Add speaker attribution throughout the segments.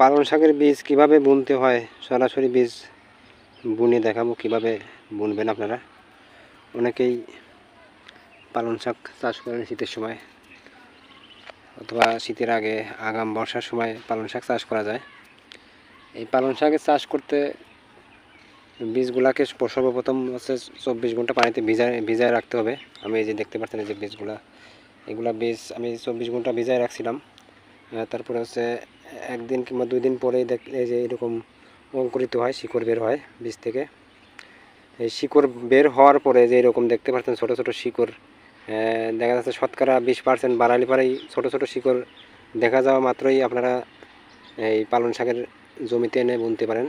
Speaker 1: পালং শাকের বীজ কীভাবে বুনতে হয়? সরাসরি বীজ বুনে দেখাবো কীভাবে বুনবেন আপনারা। অনেকেই পালং শাক চাষ করেন শীতের সময়, অথবা শীতের আগে আগাম বর্ষার সময় পালং শাক চাষ করা যায়। এই পালং শাকের চাষ করতে বীজগুলাকে সর্বপ্রথম হচ্ছে চব্বিশ ঘণ্টা পানিতে ভিজায় ভিজায় রাখতে হবে। আমি এই যে দেখতে পাচ্ছেন এই যে বীজগুলা, এগুলা বীজ আমি চব্বিশ ঘণ্টা ভিজায় রাখছিলাম। তারপরে হচ্ছে একদিন কিংবা দুই দিন পরেই দেখলে যে এরকম অঙ্কুরিত হয়, শিকড় বের হয় বীজ থেকে। এই শিকড় বের হওয়ার পরে যে এরকম দেখতে পাচ্ছেন ছোটো ছোটো শিকড় দেখা যাচ্ছে শতকরা বিশ পার্সেন্ট বাড়ালে পরেই ছোটো ছোটো শিকড় দেখা যাওয়া মাত্রই আপনারা এই পালং শাকের জমিতে এনে বুনতে পারেন।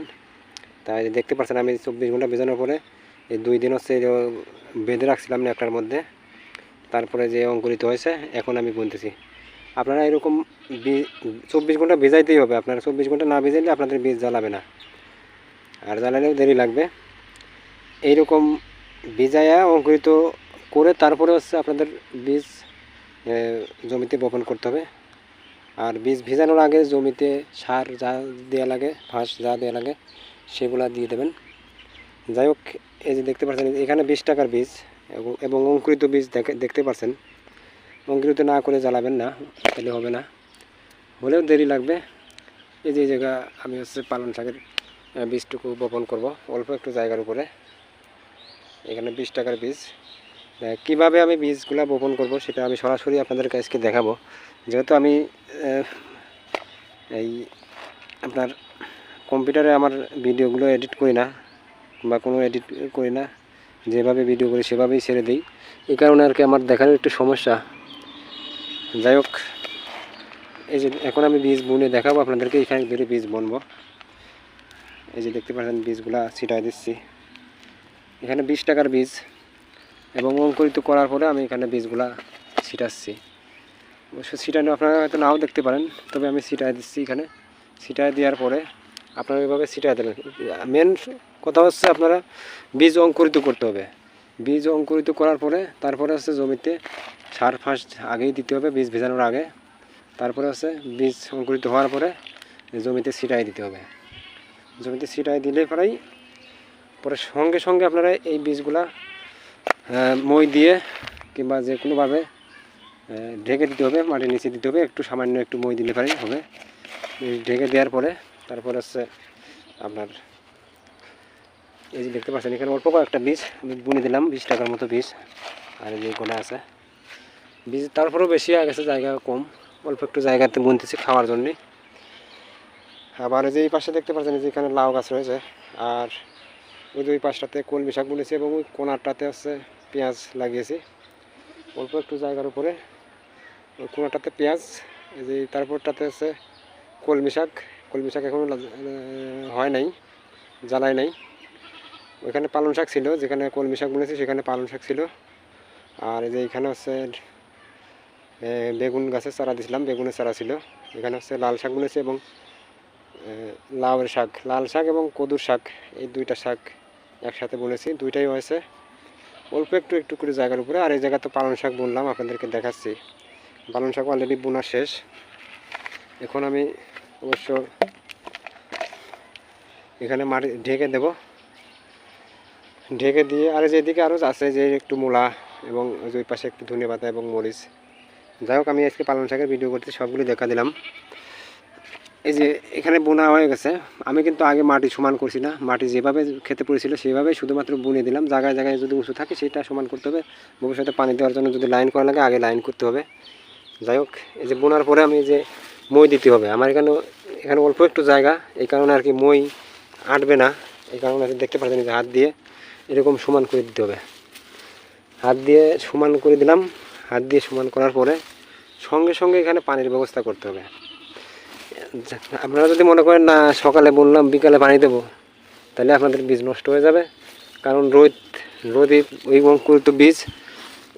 Speaker 1: তাই দেখতে পাচ্ছেন আমি চব্বিশ ঘণ্টা বেজানোর পরে এই দুই দিন হচ্ছে বেঁধে রাখছিলাম একটার মধ্যে, তারপরে যে অঙ্কুরিত হয়েছে এখন আমি বুনতেছি। আপনারা এরকম চব্বিশ ঘণ্টা ভেজাইতেই হবে। আপনারা চব্বিশ ঘণ্টা না ভেজাইলে আপনাদের বীজ জ্বালাবে না। আর জ্বালালেও দেরি লাগবে। এইরকম ভিজায়া অঙ্কুরিত করে তারপরে হচ্ছে আপনাদের বীজ জমিতে বপন করতে হবে। আর বীজ ভিজানোর আগে জমিতে সার যা দেওয়া লাগে, ঘাস যা দেওয়া লাগে, সেগুলা দিয়ে দেবেন। যাই হোক, এই যে দেখতে পাচ্ছেন, এখানে বিশ টাকার বীজ এবং- অঙ্কুরিত বীজ দেখে দেখতে পাচ্ছেন। অঙ্কুরিত না করে জ্বালাবেন না তাহলে হবে না। হলেও দেরি লাগবে। এই যে জায়গা আমি হচ্ছে পালং শাকের বীজটুকু বপন করব, অল্প একটু জায়গার উপরে। এখানে বিশ টাকার বীজ। কীভাবে আমি বীজগুলো বপন করব সেটা আমি সরাসরি আপনাদের কাছকে দেখাবো। যেহেতু আমি এই আপনার কম্পিউটারে আমার ভিডিওগুলো এডিট করি না, বা কোনো এডিট করি না, যেভাবে ভিডিও করি সেভাবেই ছেড়ে দিই। এই কারণে আর কি আমার দেখার একটু সমস্যা। যাই হোক, এই যে এখন আমি বীজ বুনে দেখাবো, আপনাদেরকে এখানে ধরে বীজ বুনবো। এই যে দেখতে পাচ্ছেন বীজগুলা ছিটাই দিচ্ছি। এখানে বিশ টাকার বীজ, এবং অঙ্কুরিত করার পরে আমি এখানে বীজগুলা ছিটাচ্ছি। অবশ্য ছিটানো আপনারা হয়তো নাও দেখতে পারেন, তবে আমি ছিটাই দিচ্ছি এখানে। ছিটাই দেওয়ার পরে আপনারা এভাবে ছিটাই দেবেন মেন কথা হচ্ছে আপনারা বীজ অঙ্কুরিত করতে হবে। বীজ অঙ্কুরিত করার পরে, তারপরে হচ্ছে জমিতে সার ফাঁস আগেই দিতে হবে, বীজ ভেজানোর আগে। তারপরে হচ্ছে বীজ অঙ্কুরিত হওয়ার পরে জমিতে ছিটাই দিতে হবে। জমিতে ছিটাই দিলে পরেই, পরে সঙ্গে সঙ্গে আপনারা এই বীজগুলা মই দিয়ে কিংবা যে কোনোভাবে ঢেকে দিতে হবে, মাটির নিচে দিতে হবে, একটু সামান্য একটু মই দিলে পারেই হবে। ঢেকে দেওয়ার পরে, তারপর হচ্ছে আপনার, এই যে দেখতে পাচ্ছেন, এখানে অল্প কয়েকটা বীজ, আমি বুনে দিলাম, বিশ টাকার মতো বীজ। আর যে গোলা আছে বীজ তারপরেও বেশি হয়ে গেছে, জায়গা কম। অল্প একটু জায়গাতে বুনতেছি খাওয়ার জন্যে। আবার যে এই পাশে দেখতে পাচ্ছেন যে এখানে লাউ গাছ রয়েছে। আর ওই ওই পাশটাতে কলমি শাক বুনেছি এবং ওই কোনারটাতে হচ্ছে পেঁয়াজ লাগিয়েছি। অল্প একটু জায়গার উপরে। ওই কোনাটাতে পেঁয়াজ, এই যে তারপরটাতে হচ্ছে কলমি শাক। কলমি শাক এখনও হয় নাই, জ্বালায় নাই। ওইখানে পালং শাক ছিল, যেখানে কলমি শাক বুনেছি সেখানে পালং শাক ছিল। আর এই যে এখানে হচ্ছে বেগুন গাছের চারা দিছিলাম, বেগুনের চারা ছিল। এখানে হচ্ছে লাল শাক বুনেছি এবং লাউয়ের শাক। লাল শাক এবং কদুর শাক, এই দুইটা শাক একসাথে বুনেছি, দুইটাই হয়েছে। অল্প একটু একটু করে জায়গার উপরে, আর এই জায়গাতে পালং শাক বুনলাম, আপনাদেরকে দেখাচ্ছি। পালং শাক অলরেডি বোনা শেষ। এখন আমি অবশ্য এখানে মাটি ঢেকে দেব। ঢেকে দিয়ে, আর যেদিকে আরও আছে, যে একটু মূলা এবং ওই পাশে একটু ধনে পাতা এবং মরিচ যাই হোক, আমি আজকে পালং শাকের ভিডিও করতে সবগুলি দেখা দিলাম। এই যে এখানে বোনা হয়ে গেছে। আমি কিন্তু আগে মাটি সমান করছি না। মাটি যেভাবে খেতে পড়েছিল সেভাবে শুধুমাত্র বুনে দিলাম। জায়গায় জায়গায় যদি উঁচু থাকে, সেটা সমান করতে হবে। ভবিষ্যতে পানি দেওয়ার জন্য যদি লাইন করা লাগে, আগে লাইন করতে হবে। যাই হোক, এই যে বোনার পরে আমি যে মই দিতে হবে। আমার এখানে এখানে অল্প একটু জায়গা। এই কারণে আর কি মই আটবে না। এই কারণে আর দেখতে পাচ্ছেন যে হাত দিয়ে এরকম সমান করে দিতে হবে। হাত দিয়ে সমান করে দিলাম। হাত দিয়ে সমান করার পরে সঙ্গে সঙ্গে এখানে পানির ব্যবস্থা করতে হবে। আপনারা যদি মনে করেন, না, সকালে বললাম, বিকালে পানি দেবো তাহলে আপনাদের বীজ নষ্ট হয়ে যাবে। কারণ রোদ, রোদে ওই অঙ্কুরিত বীজ,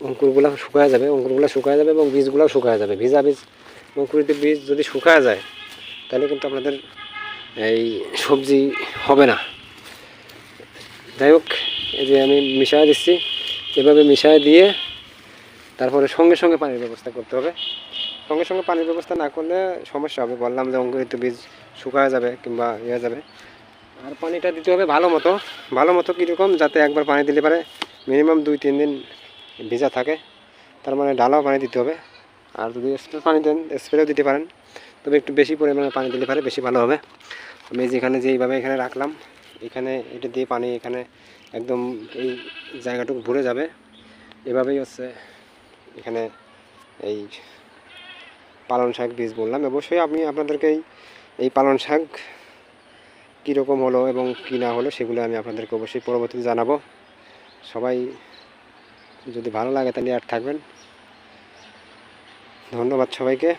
Speaker 1: অঙ্কুরগুলো শুকায় যাবে, অঙ্কুরগুলো শুকায় যাবে এবং বীজগুলোও শুকায় যাবে। ভিজা বীজ অঙ্কুরিত বীজ যদি শুকায় যায়, তাহলে কিন্তু আপনাদের এই সবজি হবে না। যাই হোক, এই যে আমি মিশায় দিচ্ছি। এভাবে মিশায় দিয়ে তারপরে সঙ্গে সঙ্গে পানির ব্যবস্থা করতে হবে। সঙ্গে সঙ্গে পানির ব্যবস্থা না করলে সমস্যা হবে। বললাম যে অঙ্কুরিত বীজ শুকায় যাবে কিংবা ইয়ে যাবে। আর পানিটা দিতে হবে ভালো মতো। ভালো মতো কীরকম যাতে একবার পানি দিলে পারে মিনিমাম দুই, তিন দিন ভিজা থাকে। তার মানে ডালাও পানি দিতে হবে। আর যদি স্প্রে পানি দেন, স্প্রেও দিতে পারেন। তবে একটু বেশি পরিমাণে পানি দিলে পারে, বেশি ভালো হবে। আমি যেখানে যেইভাবে এখানে রাখলাম, এখানে এটা দিয়ে পানি এখানে একদম এই জায়গাটুকু ভরে যাবে। এভাবেই হচ্ছে। এখানে এই পালন শাক বীজ বললাম। অবশ্যই আমি আপনাদেরকে এই- এই পালন শাক কীরকম হলো এবং কী না হলো সেগুলো আমি আপনাদেরকে অবশ্যই পরবর্তীতে জানাব। সবাই যদি ভালো লাগে তাহলে আর থাকবেন। ধন্যবাদ সবাইকে।